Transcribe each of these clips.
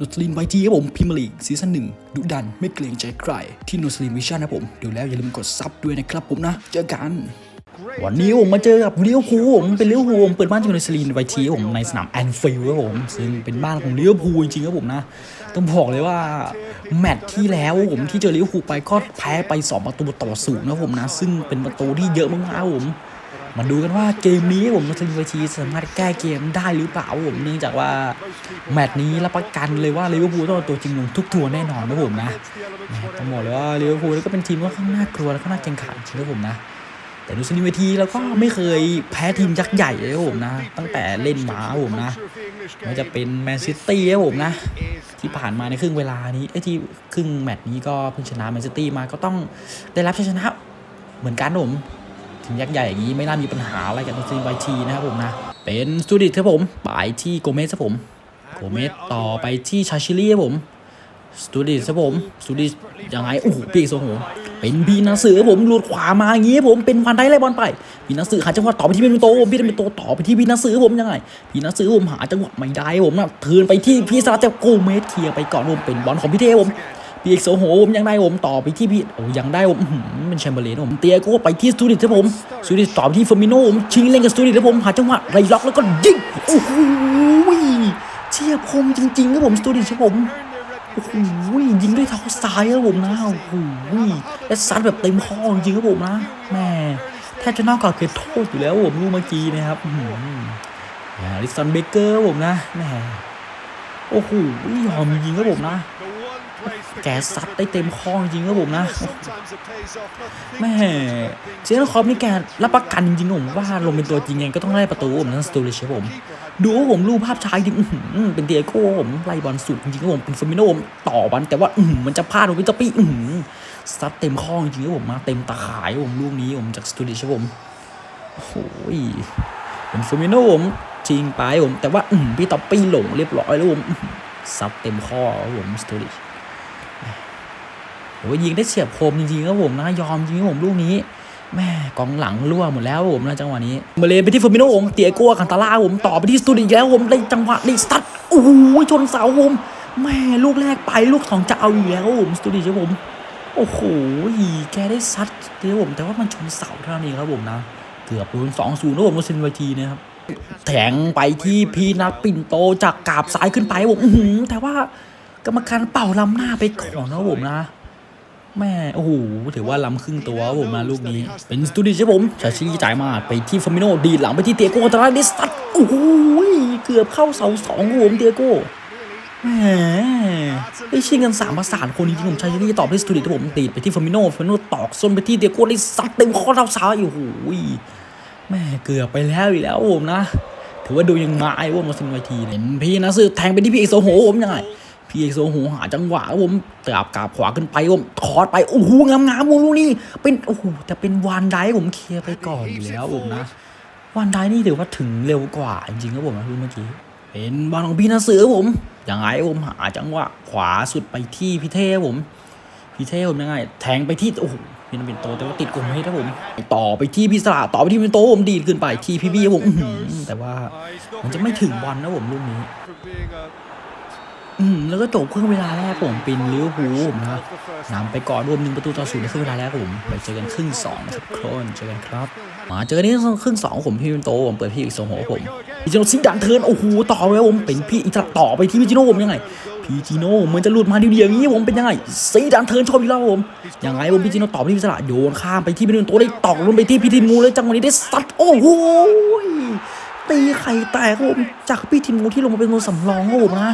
นอตลินไวทีครับผมพิมลีกซีซั่นหนึ่งดุดันไม่เกรงใจใคร ที่นอตลินวิชั่นนะผมเดูแล้วอย่าลืมกดซับด้วยนะครับผมนะ เจอกัน วันนี้ผมมาเจอกับเลิเวอร์พูผมเป็นเลิเวอร์พูผมเปิดบ้านเจอนอตลินไวทีผมในสนามแอนฟิลด์ครับผมซึ่งเป็นบ้านของเลิเวอร์พูจริงๆครับผมนะ ต้องบอกเลยว่าแมตช์ที่แล้วผมที่เจอเลิเวอร์พูไปก็แพ้ไป 2 ประตูต่อศูนย์นะผมนะ ซึ่งเป็นประตูที่เยอะมากๆครับผม มาดูกันว่าเกมนี้ผมนัทลินเวทีสามารถแก้เกมได้หรือเปล่าผมเนื่องจากว่าแมตช์นี้รับประกันเลยว่าลิเวอร์พูลต้องเอาตัวจริงลงทุกทัวร์แน่นอนนะผมนะต้องบอกเลยว่าลิเวอร์พูลก็เป็นทีมที่ค่อนข้างน่ากลัวและก็น่าเกรงขามนะผมนะแต่ดูสลินเวทีเราก็ไม่เคยแพ้ทีมยักษ์ใหญ่เลยผมนะ ตั้งแต่เล่นมาผมนะไม่ว่าจะเป็นแมนซิตี้ครับผมนะ ที่ผ่านมาในครึ่งเวลานี้ไอ้ที่ครึ่งแมตช์นี้ก็เพิ่งชนะแมนซิตี้มาก็ต้องได้รับชัยชนะเหมือนกันผม ทีมยักษ์ใหญ่อย่างนี้ไม่น่ามีปัญหาอะไรกับทีไบทีนะครับผมนะ เป็นสตูดิตครับผมไปที่โกเมสครับผมโกเมสต่อไปที่ชาชิลี่ครับผมสตูดิตครับผมสตูดิตยังไงโอ้โหปีกโซโหเป็นบีนาสือครับผมหลุดขวามาอย่างงี้ผมเป็นวันได้ไล่บอลไปบีนาสือหาจังหวะต่อไปที่เป็นโตผมพี่เป็นโตต่อไปที่บีนาสือผมยังไงบีนาสือผมหาจังหวะไม่ได้ผมนะเทินไปที่พี่สลัดแต่โกเมสเคลียร์ไปก่อนผมเป็นบอลของพี่เทผม พี่เอกโซโหผมยังได้ผมต่อไปที่พี่โอ้ยังได้ผมเป็นแชมเบอร์เลนผมเตียก็ไปที่สตูดิโอครับผมสตูดิโอต่อไปที่เฟอร์มิโนผมชิงเล่นกับสตูดิโอครับผมหาจังหวะไรล็อกแล้วก็ยิงโอ้โหเชียบคมจริงๆครับผมสตูดิโอครับผมโอ้โหยิงด้วยเท้าซ้ายครับผมนะโอ้โหและซัดแบบเต็มข้อจริงครับผมนะแม่แทบจะนอกจากเขตโทษอยู่แล้วผมลูกเมื่อกี้นะครับลิสันเบเกอร์ผมนะแม่โอ้โหยอมจริงครับผมนะ แกซัดได้เต็มข้อจริงครับผมนะแม่เจนคอปนี่แกรับประกันจริงๆผมว่าลงเป็นตัวจริงไงก็ต้องไล่ประตูผมนั่นสตูดิเชฟผม ดูว่าผมรูปภาพช้าจริงอื้อหือเป็นเดียโก้ผมไล่บอลสุดจริงๆครับผมเป็นเฟอร์มิโนผมต่อบอลแต่ว่าอื้อหือมันจะพลาดผมเป็นจะปี้อื้อหือซัดเต็มข้อจริงๆครับผมมาเต็มตาข่ายครับผมลูกนี้ผมจากสตูดิเชฟผมโอ้โหเป็นเฟอร์มิโนผมจริงไปผมแต่ว่าอื้อหือพี่ต๊อปปี้หลงเรียบร้อยแล้วผมอื้อหือซัดเต็มข้อครับผมสตูดิโอ้ ยยิงได้เฉียบคมจริงๆครับผมนะยอมจริงครับผมลูกนี้แม่กองหลังรั่วหมดแล้วผมนะจังหวะนี้มาเลยไปที่ฟอร์มิโนผมเตียโก้คันตาล่าผมต่อไปที่สตูดิโอแล้วผมได้จังหวะได้สตัดโอ้โหชนเสาผมแม่ลูกแรกไปลูกสองจะเอาอยู่แล้วผมสตูดิโอผมโอ้โหแกได้ซัดเตียผมแต่ว่ามันชนเสาเท่านั้ครับผมนะ เกือบโดนสองศูนย์นะผมโดนเซนไวทีนะครับแถงไปที่พีนัทปิ่นโตจากกาบซ้ายขึ้นไปผมแต่ว่ากรรมการเป่าล้ำหน้าไปก่อนนะผมนะ แม่โอ้โหถือว่าล้ำครึ่งตัวครับผมมาลูกนี้ เป็นสตูดิโอใช่ผมชาชิจ่ายมาไปที่ฟามิโนดีดหลังไปที่เตียโก้ตราดิสตัดโอ้โหเกือบเข้าเสาสองครับผมเตียโก้แหมได้ชิงกันสามประสานคนจริงๆผมชาชิตอบที่สตูดิโอผมตีดไปที่ฟามิโนฟามิโนตอกส้นไปที่เตียโก้ได้ซัดเต็มข้อเท้าซ้ายโอ้โหแม่เกือบไปแล้วอีกแล้วผมนะ ถือว่าดูยังมาไอ้ว่ามาซินไวทีเนี่ยพี่นะซื้อแทงไปที่พี่เอกโซโหผมยังไง พี่เอกโซโหหาจังหวะครับผมกราบกราบขวาขึ้นไปผมคอร์ดไป โอ้โหงามงามๆวงลูกนี้เป็นโอ้โหแต่เป็นวานไดผมเคลียร์ไปก่อนอยู่แล้วผมนะวานไดนี่ถือว่าถึงเร็วกว่าจริงๆครับผมนะลูกเมื่อกี้เป็นบอลของพี่นาเสือครับผมยังไงผมหาจังหวะขวาสุดไปที่พี่เท่ครับผมพี่เท่ผมยังไง แทงไปที่โอ้โหพี่นันเป็นโตแต่ว่าติดกลุ่มให้ครับผม ต่อไปที่พี่สระต่อไปที่เป็นโตผมดีดขึ้นไปที่พี่บี้ครับผมอื้อหือแต่ว่ามันจะไม่ถึงบอลนะผมลูกนี้ อืมแล้วก็จบครึ่งเวลาแรกผมเป็นลิเวอร์พูลผมนะนำไปก่อนรวมหนึ่งประตูต่อศูนย์ในครึ่งเวลาแรกผมไปเจอกันครึ่งสองนะครับโครนเจอกันครับมาเจอกันนี่ครึ่งสองผมพี่เป็นโตผมเปิดพี่อีกโซโหผมพี่จิโน่ซิดันเทิร์นโอ้โหต่อเลยผมเป็นพี่อีกต่อไปที่พี่จิโน่ผมยังไงพี่จิโน่เหมือนจะหลุดมาเดียวๆอย่างนี้ผมเป็นยังไงซีดันเทิร์นชอบอีกแล้วผมยังไงผมพี่จิโน่ต่อไปที่พิศระโยนข้ามไปที่พี่เป็นโตได้ตอกลงไปที่พี่ทินมูเลยจังหวะนี้ได้ซัดโอ้โหตีไข่แตกผมจากพี่ทินมูที่ลงมาเป็นตัวสำรองครับผมนะ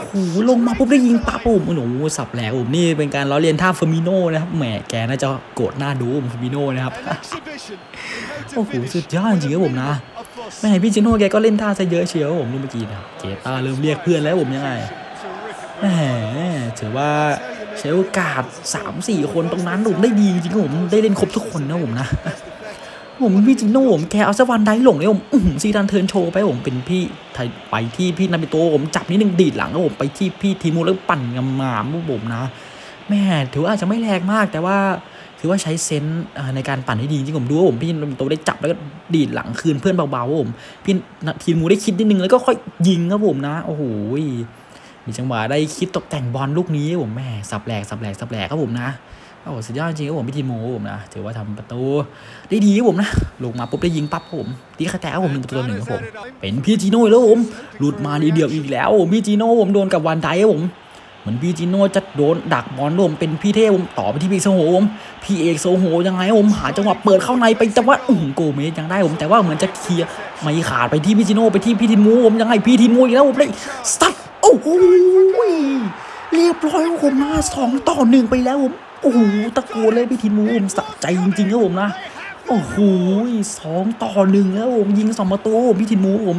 โอ้โหลงมาปุ๊บได้ยิงปั๊บผมโอ้โหสับแหลกผมนี่เป็นการล้อเลียนท่าเฟอร์มิโน่นะครับแหมแกน่าจะโกรธหน้าดูผมเฟอร์มิโน่นะครับโอ้โหสุดยอดจริงครับผมนะแหม่พี่จิโน่แกก็เล่นท่าซะเยอะเชียวผมเมื่อกี้นะเกตาเริ่มเรียกเพื่อนแล้วผมยังไงแหมถือว่าใช้โอกาสสามสี่คนตรงนั้นผมได้ดีจริงครับผมได้เล่นครบทุกคนนะผมนะ ผมพี่จิโน่ผมแกเอาสวันได้หลงเลยผมซีดันเทิร์นโชว์ไปผมเป็นพี่ไทยไปที่พี่นาบิโตผมจับนิดนึงดีดหลังแล้วผมไปที่พี่ทีมูแล้วปั่นงามๆพวกผมนะแม่ถือว่าอาจจะไม่แรงมากแต่ว่าถือว่าใช้เซนส์ในการปั่นให้ดีจริงผมดูว่าผมพี่นาบิโตได้จับแล้วก็ดีดหลังคืนเพื่อนเบาๆผมพี่ทีมูได้คิดนิดนึงแล้วก็ค่อยยิงครับผมนะโอ้โหมีจังหวะได้คิดตกแต่งบอลลูกนี้ผมแม่สับแหลกสับแหลกสับแหลกครับผมนะ โอ้โหสุดยอดจริงครับผมพี่ทีโมผมนะถือว่าทำประตูได้ดีครับผมนะลงมาปุ๊บได้ยิงปั๊บครับผมตีกระแตครับผมหนึ่งประตูหนึ่งครับผมเป็นพี่จีโน่แล้วผมหลุดมาดีเดียวอีกแล้วผมพี่จีโน่ผมโดนกับวันไดครับผมเหมือนพี่จีโน่จะโดนดักบอลผมเป็นพี่เทพผมต่อไปที่พี่โซโหผมพี่เอกโซโหยังไงผมหาจังหวะเปิดเข้าในไปแต่ว่าอื้อหือโกเมสยังได้ผมแต่ว่าเหมือนจะเคลียร์ไม่ขาดไปที่พี่จีโน่ไปที่พี่ทินมูผมยังไงพี่ทินมูอีกแล้วผมเลยสตัดโอ้โหเรียบร้อยครับผมนะสองต่อหนึ่งไปแล้วผม โอ้โหตะโกนเลยพี่ทินมูมสะใจจริงๆครับผมนะ โอ้โหสองต่อหนึ่งแล้วผมยิงสองประตูผมพี่ทินมูผม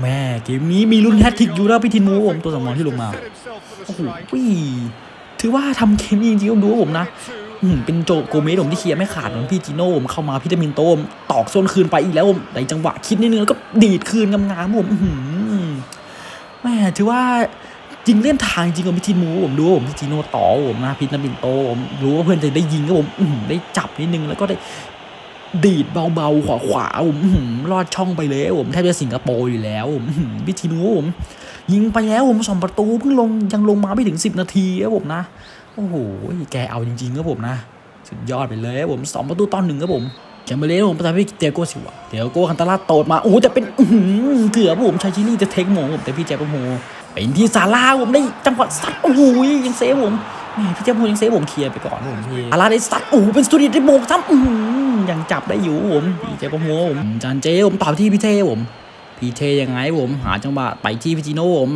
แม่เกมนี้มีลุ้นแฮตทิกอยู่แล้วพี่ทินมูผมตัวสำรองที่ลงมาโอ้โหถือว่าทำเกมนี้จริงๆผมดูผมนะเป็นโจโกเมสผมที่เคลียร์ไม่ขาดเหมือนพี่จิโน่ผมเข้ามาพี่ตามินโตมตอกโซนคืนไปอีกแล้วผมในจังหวะคิดนิดนึงแล้วก็ดีดคืนงามๆผมแม่ถือว่า จริงเล่นทางจริงกับพี่จิโน่ผมดูว่าผมพี่จิโน่ต่อผมนะพี่ตามินโตผมรู้ว่าเพื่อนจะได้ยิงก็ผมอืได้จับนิดนึงแล้วก็ได้ดีดเบาๆขวาขวาผมอื้อหือลอดช่องไปเลยผมแทบจะสิงคโปร์อยู่แล้วผมอื้อหือพี่ทีนูผมยิงไปแล้วผมสองประตูเพิ่งลงยังลงมาไม่ถึง10นาทีครับผมนะโอ้โหแกเอาจริงๆครับผมนะ สุดยอดไปเลยผมสองประตูตอนหนึ่งครับผมแชมเบอร์เลนผมประธานพี่เตียโกสิวะเตียโกคันตาลาโตดมาโอ้แต่เป็นเกือบผมชายชินี่จะเทคโมผมแต่พี่แจ็คโมโห เป็นที่ซาร่าผมได้จังหวะซัดโอ้โหยังเซฟผมแหมพี่แจ็คโมโหยังเซฟผมเคลียร์ไปก่อนผมพี่ซาราได้ซัดโอ้โหเป็นสตูดิโอได้โบกซ้ำยังจับได้อยู่ผมพี่แจ็คโมโหผมจานเจผมต่อที่พี่เทผมพี่เทยังไงผมหาจังหวะไปที่พี่จิโน่ผม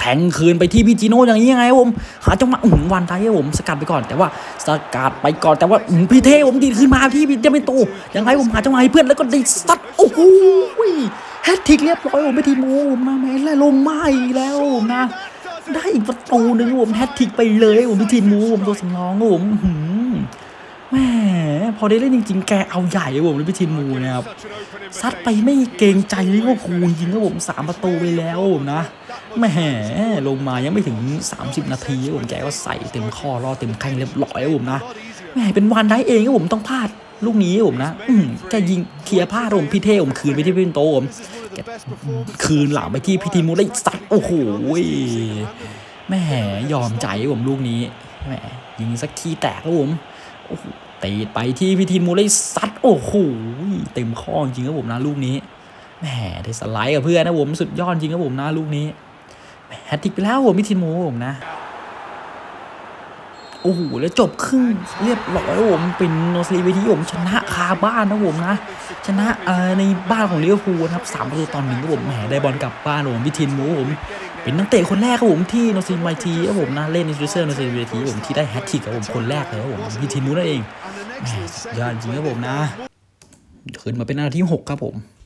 แทงคืนไปที่พี่จิโน่อย่างนี้ยังไงผมหาจังหวะอื้อหือวันไทยผมสกัดไปก่อน แต่ว่าสกัดไปก่อนแต่ว่าพี่เทผมดีขึ้นมาที่พี่จะไม่โตยังไงผมหาจังหวะให้เพื่อนแล้วก็ได้ซัดโอ้โห แฮตทิกเรียบร้อยผมไม่ทีโมผมนะแม่แล้วลงมาอีกแล้วนะได้อีกประตูหนึ่งผมแฮตทิกไปเลยผมพี่ทีโมผมตัวสำรองครับผมหือแม่พอได้เล่นจริงๆ แกเอาใหญ่ครับผมเลยพี่ทีมมูนะครับซัดไปไม่เกรงใจลิเวอร์พูลจริงครับผมสามประตูไปแล้วผมนะแหมลงมายังไม่ถึง 30 นาทีผมแกก็ใส่เต็มข้อรอเต็มแข้งเรียบร้อยผมนะแหมเป็นวันได้เองครับผมต้องพลาดลูกนี้ผมนะ อืแกยิงเคลียร์พลาดผมพี่เท่ผมคืนไปที่พี่โตผม คืนหลังไปที่พี่ทีมูได้ซัดโอ้โหแหมยอมใจผมลูกนี้แหมยิงสักทีแตกครับผมโอ้โหตีไปที่พิธีมูเลยซัดโอ้โหเต็มข้อจริงครับผมนะลูกนี้แหมได้สไลด์กับเพื่อนนะผมสุดยอดจริงครับผมนะลูกนี้แหมแฮตติกไปแล้วผมพิธีมูผมนะ โอ้โหแล้วจบครึ่งเรียบร้อยผมเป็นโนซีเวทีผมชนะคาบ้านนะผมนะ ชนะในบ้านของลิเวอร์พูลนะครับสามประตูตอนหนึ่งครับผมแหมได้บอลกลับบ้านผมพิธีมูผมเป็นนักเตะคนแรกครับผมที่โนซินไวทีครับผมนะเล่นในซูเซอร์โนซินไวทีผมที่ได้แฮตทริกครับผมคนแรกเลยครับผมพี่ทีมนู้นนั่นเองยอดจริงครับผมนะ ขึ้นมาเป็นหน้าที่หกครับผม